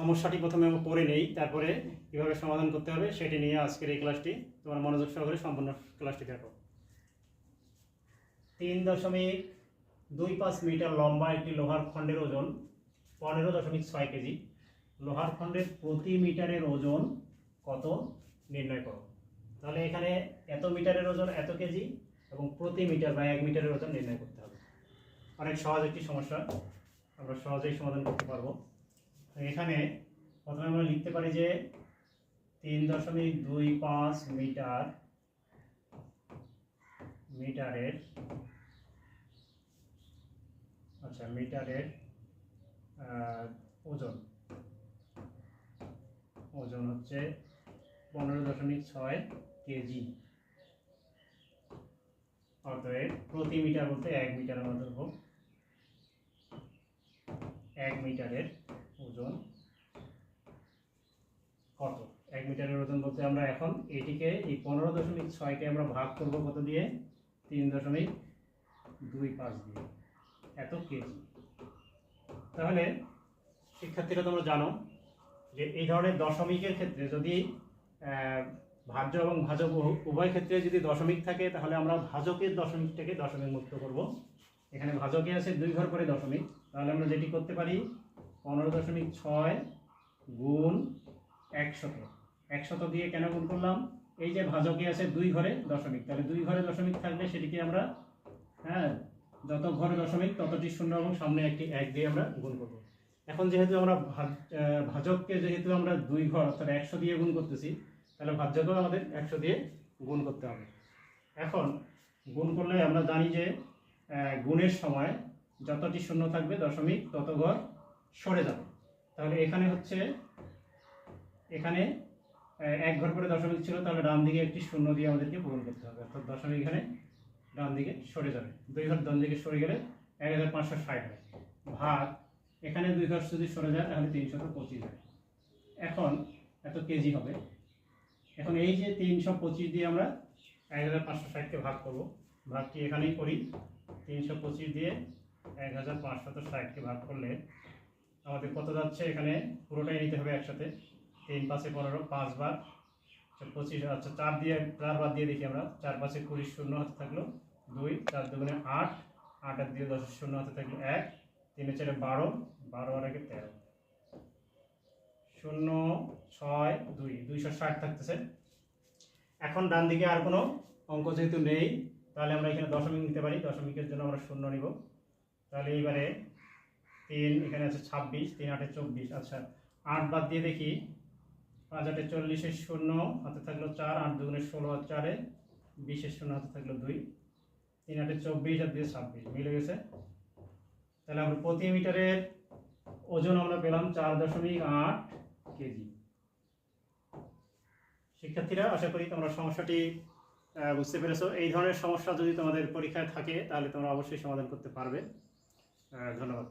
সমস্যাটি প্রথমে পড়ে নেই, তারপরে কীভাবে সমাধান করতে হবে সেটি নিয়ে আজকের এই ক্লাসটি। তোমার মনোযোগ সহকারে সম্পূর্ণ ক্লাসটি দেখো। তিন দশমিক দুই পাঁচ মিটার লম্বা একটি লোহার খণ্ডের ওজন, পনেরো দশমিক ছয় কেজি। লোহার খণ্ডের প্রতি মিটারের ওজন কত নির্ণয় করো। তাহলে এখানে এত মিটারের ওজন এত কেজি এবং প্রতি মিটার বা এক মিটারের ওজন নির্ণয় করতে হবে। অনেক সহজ একটি সমস্যা, আমরা সহজেই সমাধান করতে পারব। তো এখানে প্রথমে আমরা লিখতে পারি যে তিন দশমিক দুই পাঁচ মিটার, মিটারের আচ্ছা মিটারের ওজন। ওজন হচ্ছে পনেরো দশমিক ছয় কেজি। অতএব প্রতি মিটার বলতে এক মিটারের মতো হোক এক মিটারের ওজন কত? এক মিটারের ওজন বলতে আমরা এখন এটিকে এই পনেরো দশমিক ছয়কে আমরা ভাগ করব কত দিয়ে? তিন দশমিক দুই পাঁচ দিয়ে। এত কেজি। তাহলে শিক্ষার্থীরা তোমরা জানো যে এই ধরনের দশমিকের ক্ষেত্রে যদি ভাজ্য এবং ভাজক উভ- উভয় ক্ষেত্রে যদি দশমিক থাকে, তাহলে আমরা ভাজকের দশমিকটাকে দশমিক মুক্ত করব। এখানে ভাজকে আছে দুই ঘর করে দশমিক। তাহলে আমরা যেটি করতে পারি পনেরো দশমিক ছয় গুণ একশত। একশত দিয়ে কেন গুণ করলাম? এই যে ভাজকে আছে দুই ঘরে দশমিক। তাহলে দুই ঘরে দশমিক থাকলে সেটিকে আমরা হ্যাঁ যত ঘরে দশমিক ততটি শূন্য এবং সামনে একটি এক দিয়ে আমরা গুণ করব। এখন যেহেতু আমরা ভাজককে যেহেতু আমরা দুই ঘর, অর্থাৎ একশো দিয়ে গুণ করতেছি, তাহলে ভাজ্যকেও আমাদের একশো দিয়ে গুণ করতে হবে। এখন গুণ করলে আমরা জানি যে গুণের সময় যতটি শূন্য থাকবে দশমিক তত ঘর সরে যাবে। তাহলে এখানে হচ্ছে, এখানে এক ঘর করে দশমিক ছিল, তাহলে ডান দিকে একটি শূন্য দিয়ে আমাদেরকে পূরণ করতে হবে। অর্থাৎ দশমিক এখানে ডান দিকে সরে যাবে। দুই ঘর ডান দিকে সরে গেলে এক হাজার পাঁচশো ষাট হয়। ভাগ, এখানে দুই ঘর যদি সরে যায়, তাহলে তিনশত পঁচিশ হয়। এখন এত কেজি হবে। এখন এই যে তিনশো পঁচিশ দিয়ে আমরা এক হাজার পাঁচশো ষাটকে ভাগ করব। ভাগটি এখানেই করি। তিনশো পঁচিশ দিয়ে এক হাজার পাঁচশত ষাটকে ভাগ করলে আমাদের কত যাচ্ছে এখানে? পুরোটাই নিতে হবে একসাথে। তিন পাঁচে পনেরো পাঁচ বার। আচ্ছা, পঁচিশ আচ্ছা চার দিয়ে চার বার দিয়ে দেখি আমরা। চার পাঁচে কুড়ি শূন্য হাতে থাকল। দুই চার দুগুণে আট। আট আর দিয়ে দশ শূন্য হাতে থাকল এক। তিনে চারে বারো। বারো আর একে তেরো। শূন্য ছয় দুই। দুইশো ষাট থাকতেছে। এখন ডান দিকে আর কোনো অঙ্ক যেহেতু নেই তাহলে আমরা এখানে দশমিক নিতে পারি। দশমিকের জন্য আমরা শূন্য নিব। তাহলে এইবারে তিন, এখানে আছে ছাব্বিশ, তিন আটে চব্বিশ। আচ্ছা আট বাদ দিয়ে দেখি। পাঁচ আটে চল্লিশের শূন্য, হাতে থাকল চার, আট দুগুণে ষোলো আর চারে বিশের শূন্য, হাতে থাকল দুই। তিন আটে চব্বিশ আর দিয়ে ছাব্বিশ, মিলে গেছে। তাহলে আমরা প্রতি মিটারের ওজন আমরা পেলাম চার দশমিক আট কেজি। শিক্ষার্থীরা, আশা করি তোমরা সমস্যাটি বুঝতে পেরেছ। এই ধরনের সমস্যা যদি তোমাদের পরীক্ষায় থাকে, তাহলে তোমরা অবশ্যই সমাধান করতে পারবে। ধন্যবাদ।